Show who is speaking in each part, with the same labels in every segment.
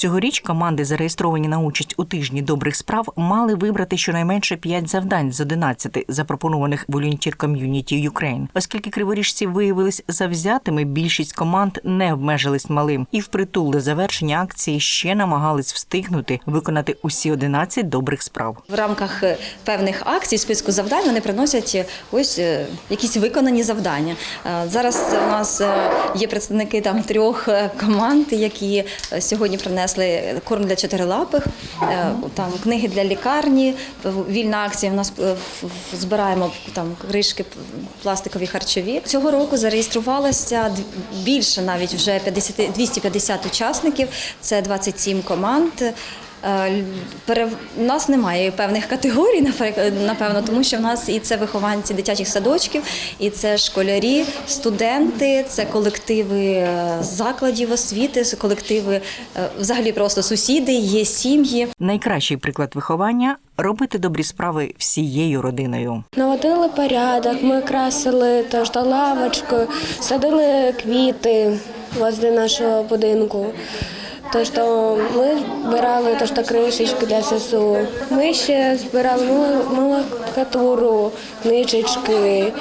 Speaker 1: Цьогоріч команди, зареєстровані на участь у тижні добрих справ, мали вибрати щонайменше 5 завдань з 11, запропонованих Volunteer Community Ukraine. Оскільки криворіжці виявились завзятими, більшість команд не обмежились малим і впритул до завершення акції ще намагались встигнути виконати усі 11 добрих справ.
Speaker 2: В рамках е, певних акцій, списку завдань вони приносять е, ось е, якісь виконані завдання. Зараз у нас є представники там трьох команд, які сьогодні принесли корм для чотирилапих, е, там книги для лікарні. Вільна акція. У нас е, збираємо там кришки пластикові харчові. Цього року зареєструвалося більше навіть вже 50, 250 учасників. Це 27 команд. Е, У нас немає певних категорій, наприклад, напевно, тому що в нас і це вихованці дитячих садочків, і це школярі, студенти, це колективи е, закладів освіти, колективи е, взагалі просто сусіди, є сім'ї.
Speaker 1: Найкращий приклад виховання робити добрі справи всією родиною.
Speaker 3: Наводили порядок, ми красили тож то лавочкою, садили квіти возле нашого будинку. То ми збирали то кришечки для ССУ. Ми ще збирали макулатуру, книжечки,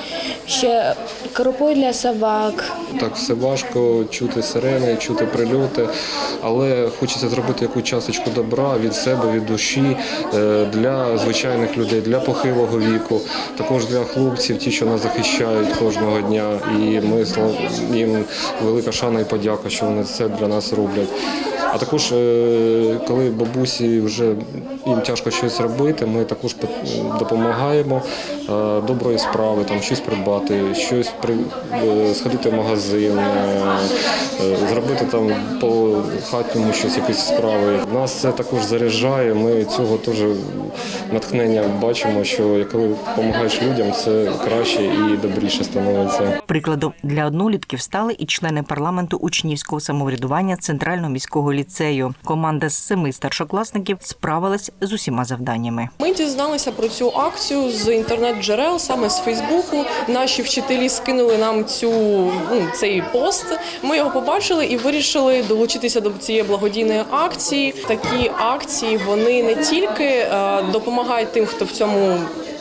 Speaker 3: ще крупу для собак.
Speaker 4: Так все важко чути сирени, чути прильоти, але хочеться зробити якусь часточку добра від себе, від душі е, для звичайних людей, для похилого віку, також для хлопців, ті, що нас захищають кожного дня. І ми їм велика шана і подяка, що вони це для нас роблять. А також, е, коли бабусі вже їм тяжко щось робити, ми також допомагаємо доброї справи, там щось придбати, щось при е, сходити в магазин, е, е, зробити там по хатньому щось, якісь справи. Нас це також заряджає. Ми цього теж натхнення бачимо, що коли допомагаєш людям, це краще і добріше становиться.
Speaker 1: Прикладом для однолітків стали і члени парламенту учнівського самоврядування центрального міського ліцею. Команда з семи старшокласників справилась з усіма завданнями.
Speaker 5: Ми дізналися про цю акцію з інтернет-джерел, саме з Фейсбуку. Наші вчителі скинули нам цю ну, цей пост. Ми його побачили і вирішили долучитися до цієї благодійної акції. Такі акції вони не тільки е, допомагають тим, хто в цьому.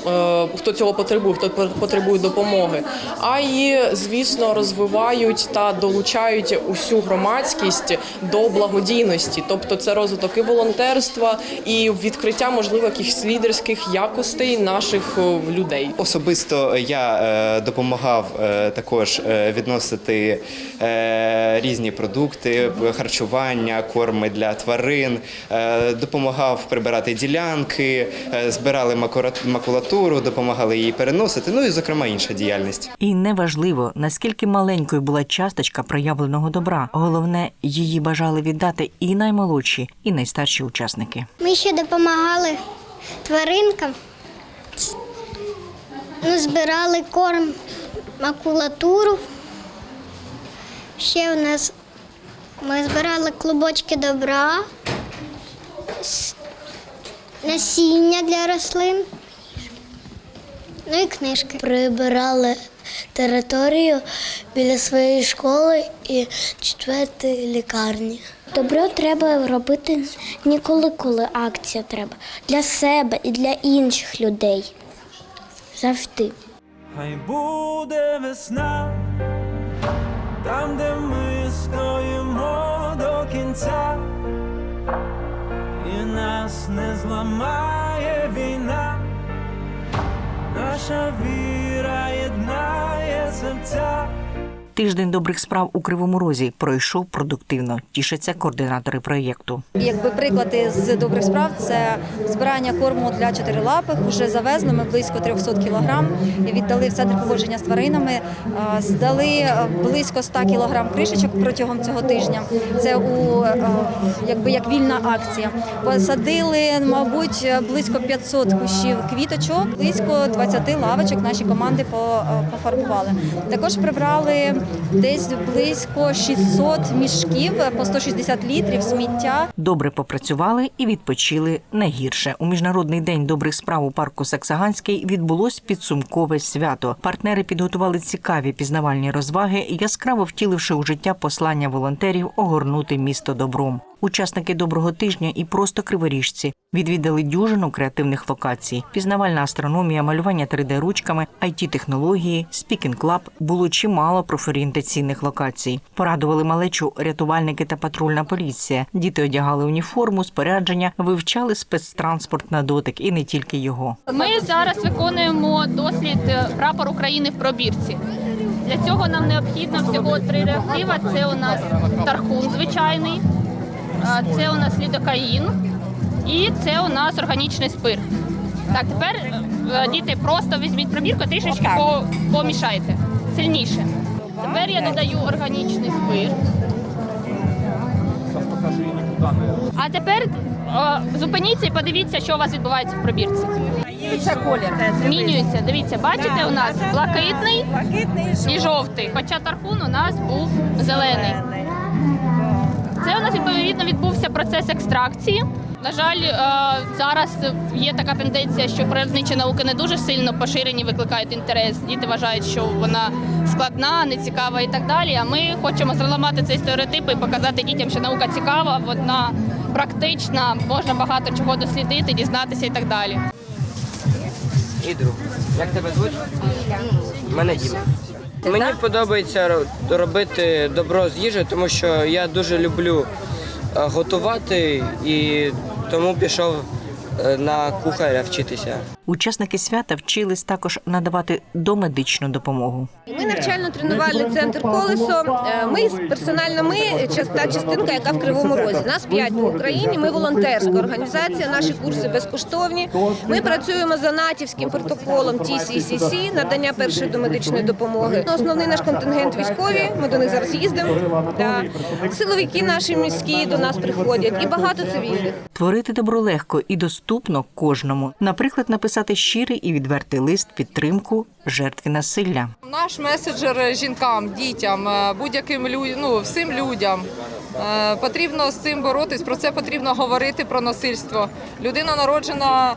Speaker 5: Е, Хто цього потребує, хто потребує допомоги, а й звісно розвивають та долучають усю громадськість до благодійності, тобто це розвиток і волонтерства, і відкриття можливо якихось лідерських якостей наших е, людей.
Speaker 6: Особисто я е, допомагав також відносити різні продукти, харчування, корми для тварин, допомагав прибирати ділянки, збирали макура- макулатуру, допомагали її переносити. Ну і зокрема інша діяльність.
Speaker 1: І неважливо, наскільки маленькою була часточка проявленого добра. Головне, її бажали віддати і наймолодші, і найстарші учасники.
Speaker 7: Ми ще допомагали тваринкам. Ну, збирали корм, макулатуру. Ще у нас ми збирали клубочки добра, насіння для рослин, ну і книжки. Прибирали територію біля своєї школи і четвертої лікарні. Добро треба робити ніколи, коли акція треба. Для себе і для інших людей. Завжди.
Speaker 8: Хай буде весна, там, де ми стоїмо до кінця, і нас не зламає війна, наша віра єднає серця.
Speaker 1: Тиждень добрих справ у Кривому Розі пройшов продуктивно. Тішаться координатори проєкту.
Speaker 2: Якби приклади з добрих справ це збирання корму для чотирилапих. Уже завезли ми близько 300 кілограм віддали в центр поводження з тваринами. Здали е, близько 100 кілограм кришечок протягом цього тижня. Це у е, якби як вільна акція. Посадили, мабуть, близько 500 кущів квіточок, близько 20 лавочок наші команди е, пофарбували. Також прибрали десь близько 600 мішків по 160 літрів сміття.
Speaker 1: Добре попрацювали і відпочили не гірше. У міжнародний день добрих справ у парку Саксаганський відбулось підсумкове свято. Партнери підготували цікаві пізнавальні розваги, яскраво втіливши у життя послання волонтерів огорнути місто добром. Учасники доброго тижня і просто криворіжці відвідали дюжину креативних локацій: пізнавальна астрономія, малювання 3D ручками, it технології, спікінг клаб було чимало профорієнтаційних локацій. Порадували малечу рятувальники та патрульна поліція. Діти одягали уніформу, спорядження, вивчали спецтранспорт на дотик і не тільки його.
Speaker 9: Ми зараз виконуємо дослід е, прапор України в пробірці. Для цього нам необхідно всього три реактива. Це у нас тархун звичайний, це у нас лідокаїн і це у нас органічний спирт. Так, тепер е, діти просто візьміть пробірку, трішечки по- помішайте сильніше. Тепер я додаю органічний спирт. А тепер е, зупиніться і подивіться, що у вас відбувається в пробірці. Змінюється колір. Змінюється. Дивіться, бачите, у нас блакитний і жовтий. Хоча тархун у нас був зелений. Це у нас відповідно відбувся процес екстракції. На жаль, е, зараз є така тенденція, що природничі науки не дуже сильно поширені, викликають інтерес. Діти вважають, що вона складна, нецікава і так далі. А ми хочемо зламати цей стереотип і показати дітям, що наука цікава, вона практична, можна багато чого дослідити, дізнатися і так далі.
Speaker 10: І друг. Як тебе звуть? Мене Діма. Мені подобається робити добро з їжею, тому що я дуже люблю е, готувати і тому пішов на кухаря вчитися.
Speaker 1: Учасники свята вчились також надавати домедичну допомогу.
Speaker 11: Ми навчально-тренувальний центр колесо. Е, Ми персонально ми та частинка, яка в кривому розі. Нас п'ять по Україні. Ми волонтерська організація. Наші курси безкоштовні. Ми працюємо за натівським протоколом TCCC, надання першої домедичної допомоги. Основний наш контингент військові. Ми до них зараз їздимо. Да. Силовики наші міські до нас приходять і багато цивільних.
Speaker 1: Творити добро легко і доступно кожному. Наприклад, написати щирий і відвертий лист підтримку жертві насилля.
Speaker 12: Наш меседжер жінкам, дітям, е, будь-яким людям, ну всім людям. Е, Потрібно з цим боротись. Про це потрібно говорити про насильство. Людина народжена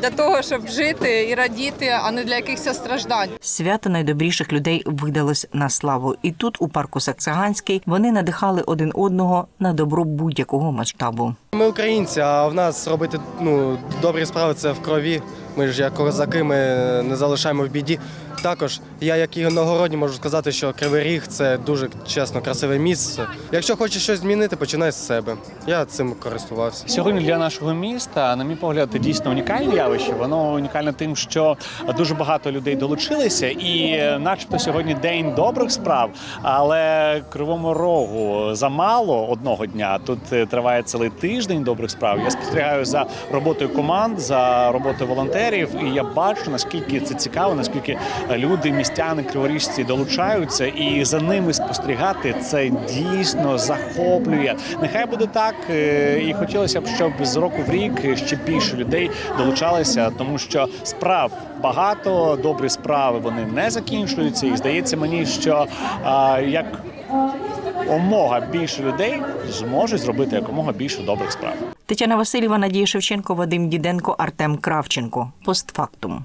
Speaker 12: для того, щоб жити і радіти, а не для якихось страждань.
Speaker 1: Свято найдобріших людей видалось на славу. І тут, у парку Саксаганський, вони надихали один одного на добро будь-якого масштабу.
Speaker 13: Ми українці, а в нас робити ну, добрі справи це в крові. Ми ж як козаки, ми не залишаємо в біді. Також я, як і іногородній, можу сказати, що Кривий Ріг це дуже чесно, красиве місце. Якщо хочеш щось змінити, починай з себе. Я цим користувався.
Speaker 14: Сьогодні для нашого міста, на мій погляд, дійсно унікальне явище. Воно унікальне тим, що дуже багато людей долучилися, і, е, начебто, сьогодні день добрих справ, але кривому рогу замало одного дня. Тут е, триває цілий тиждень добрих справ. Я спостерігаю за роботою команд, за роботою волонтерів, і я бачу наскільки це цікаво, наскільки люди, містяни, криворіжці долучаються, і за ними спостерігати це дійсно захоплює. Нехай буде так, е, і хотілося б, щоб з року в рік ще більше людей долучалися, тому що справ багато, добрі справи вони не закінчуються. І здається мені, що а, як омога більше людей зможуть зробити якомога більше добрих справ.
Speaker 1: Тетяна Васильєва, Надія Шевченко, Вадим Діденко, Артем Кравченко. Постфактум.